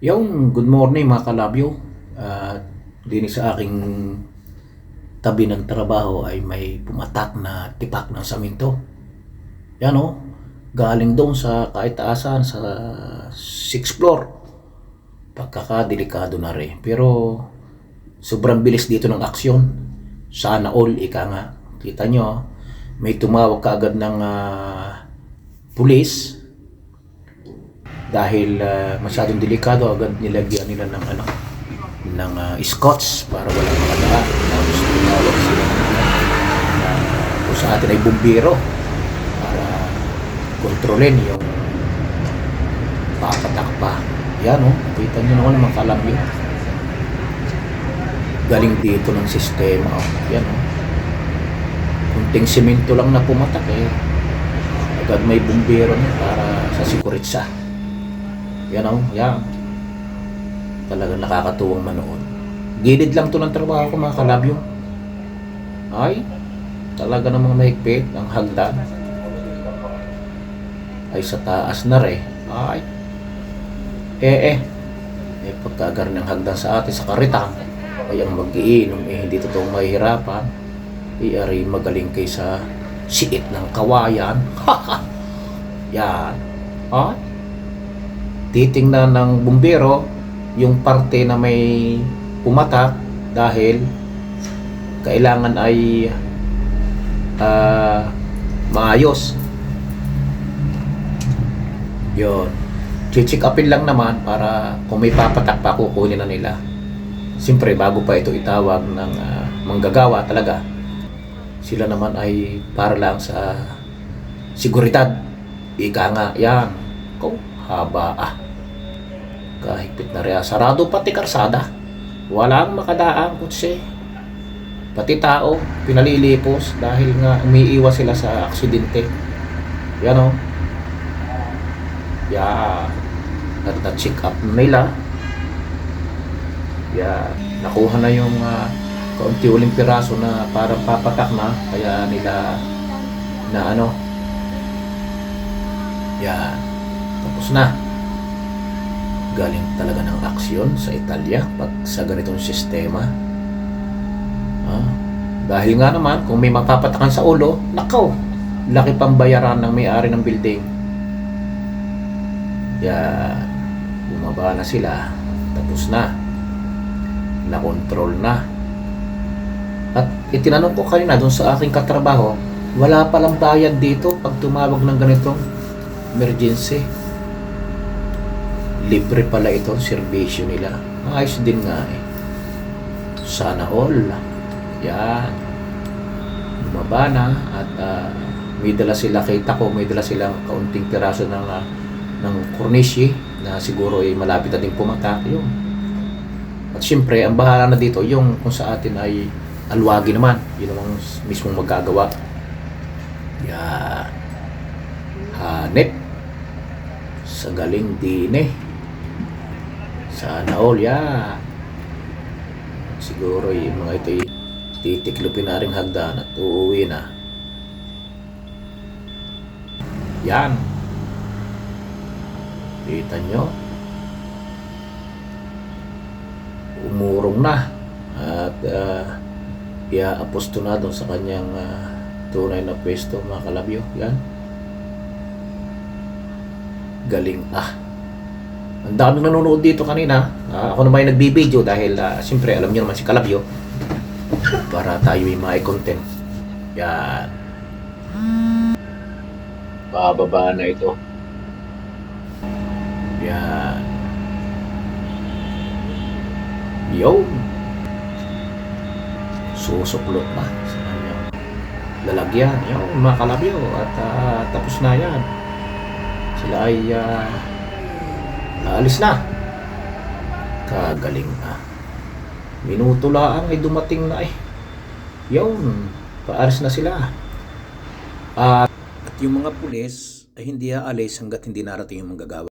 Yung good morning mga kalabyo. At din sa aking tabi ng trabaho ay may pumatak na tipak ng saminto. Yan o. Galing doon sa kaitaasan sa 6th floor. Pagkakadelikado na rin. Pero sobrang bilis dito ng aksyon. Sana all ika nga. Kita nyo, may tumawag kaagad ng ah, pulis dahil ah, masyadong delikado agad nilagyan nila ng ano ng ah, scotch para walang makadaan tapos tumawag sila na kung sa atin ay bumbiro para kontrolin yung papatakpa. Yan oh kita nyo naman mga kalabyo galing dito ng sistema oh. yan oh. Kunting simento lang na pumatak eh. Agad may bumbero na para sa sikuritsa yan o, yan. Talagang nakakatuwang manood. Gilid lang to ng trabaho ko mga kalabyo. Ay, talaga namang mahigpit ang hagdan. Ay sa taas na rin. Ay, eh eh. Eh pagkagar ng hagdan sa atin sa karitang, ay ang mag-iinom eh hindi totoong mahihirapan. Iari magaling kay sa siit ng kawayan. Yan. Ay, titingnan ng bumbero yung parte na may pumatak dahil kailangan ay ah, maayos. Yun. Check upin lang naman para kung may papatak pa kukunin na nila. Siyempre bago pa ito itawag ng ah, manggagawa talaga. Sila naman ay para lang sa seguridad. Ika nga, yan. Kung haba ah. Kahigpit na rin. Sarado pati karsada. Walang makadaang kutse. Pati tao, pinalilipos dahil nga umiiwas sila sa aksidente. Yan o. Yeah. At na-check up nila. Yeah. Nakuha na yung uh, kaunti uling piraso na parang papatak na. Kaya nila na ano. Yan. Tapos na. Galing talaga ng aksyon sa Italia pag sa ganitong sistema. Ah, dahil nga naman, kung may mapapatakan sa ulo, nakaw, laki pang bayaran ng may-ari ng building. Yan. Bumaba na sila. Tapos na. Na-control na. At itinanong ko kanina doon sa aking katrabaho, wala palang bayad dito pag tumawag ng ganitong emergency. Libre pala ito, serbisyo nila. Ayos din nga eh. Sana all. Yan. Bumaba na at ah, may dala sila, kita ko, may dala silang kaunting piraso ng, ah, ng corniche na siguro ay malapit na din pumatak. Yun. At syempre, ang bahala na dito, yung kung sa atin ay alwagi naman. Yun ang mismong magagawa. Yan. Hanip. Sa galing din eh. Sana all, yan. Siguro yung mga ito titiklopin na rin hagdan at uuwi na. Yan. Kita nyo? Umurong na. At uh, ia-aposto na doon sa kanyang ah, tunay na pwesto mga kalabyo. Yan. Galing ah. Ang daming nanonood dito kanina. Ah, ako naman yung nagbibideo dahil uh, siyempre alam niyo naman si Kalabyo. Para tayo ay may content. Yan. Bababa na ito. Yan. Yo. Susuklot na sa kanyang lalagyan. Yung mga kalabyo. At ah, tapos na yan. Sila ay ah, Aalis na. Kagaling na. Minuto lang ay dumating na eh. Yun, paalis na sila. At, at yung mga pulis ay hindi aalis hanggat hindi narating yung manggagawa.